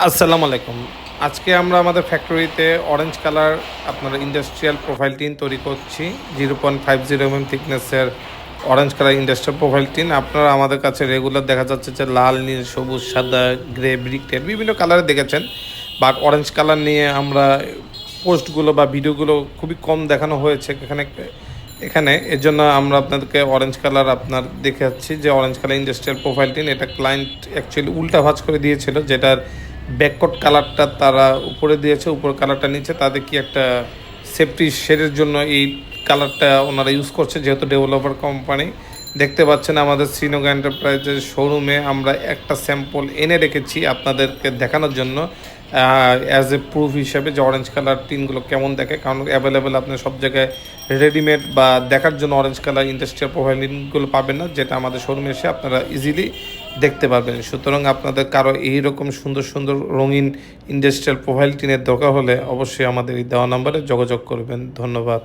আসসালামু আলাইকুম। আজকে আমরা আমাদের ফ্যাক্টরিতে অরেঞ্জ কালার আপনার ইন্ডাস্ট্রিয়াল প্রোফাইল টিন তৈরি করছি। Zero point five zero M থিকনেসের orange colour industrial profile tin আপনারা আমাদের কাছে রেগুলার দেখা যাচ্ছে যে লাল, নীল, সবুজ, সাদা গ্রে ব্রিকটেড বিভিন্ন কালারে দেখেছেন। বাট অরেঞ্জ কালার নিয়ে আমরা পোস্টগুলো বা ভিডিওগুলো খুবই কম দেখানো হয়েছে এখানে। এখানে এর জন্য আমরা আপনাদেরকে অরেঞ্জ কালার আপনার দেখাচ্ছি যে orange colour industrial profile tin এটা ক্লায়েন্ট অ্যাকচুয়ালি উল্টা ভাঁজ করে দিয়েছিল, যেটার ব্যাককট কালারটা তারা উপরে দিয়েছে, উপর কালারটা নিচে। তাদের কি একটা সেফটি শেডের জন্য এই কালারটা ওনারা ইউজ করছে, যেহেতু ডেভেলপার কোম্পানি দেখতে পাচ্ছেন আমাদের শ্রীনগর এন্টারপ্রাইজের শোরুমে আমরা একটা স্যাম্পল এনে রেখেছি আপনাদেরকে দেখানোর জন্য। অ্যাজ এ প্রুফ হিসাবে যে অরেঞ্জ কালার টিনগুলো কেমন দেখে, কারণ অ্যাভেলেবেল আপনি সব জায়গায় রেডিমেড বা দেখার জন্য অরেঞ্জ কালার ইন্ডাস্ট্রিয়াল প্রোফাইলিংগুলো পাবেন না, যেটা আমাদের শোরুমে এসে আপনারা ইজিলি দেখতে পাবেন সুতরাং আপনাদের কারও এইরকম সুন্দর সুন্দর রঙিন ইন্ডাস্ট্রিয়াল প্রোফাইল টিনের দরকার হলে অবশ্যই আমাদের এই দেওয়া নাম্বারে যোগাযোগ করবেন। ধন্যবাদ।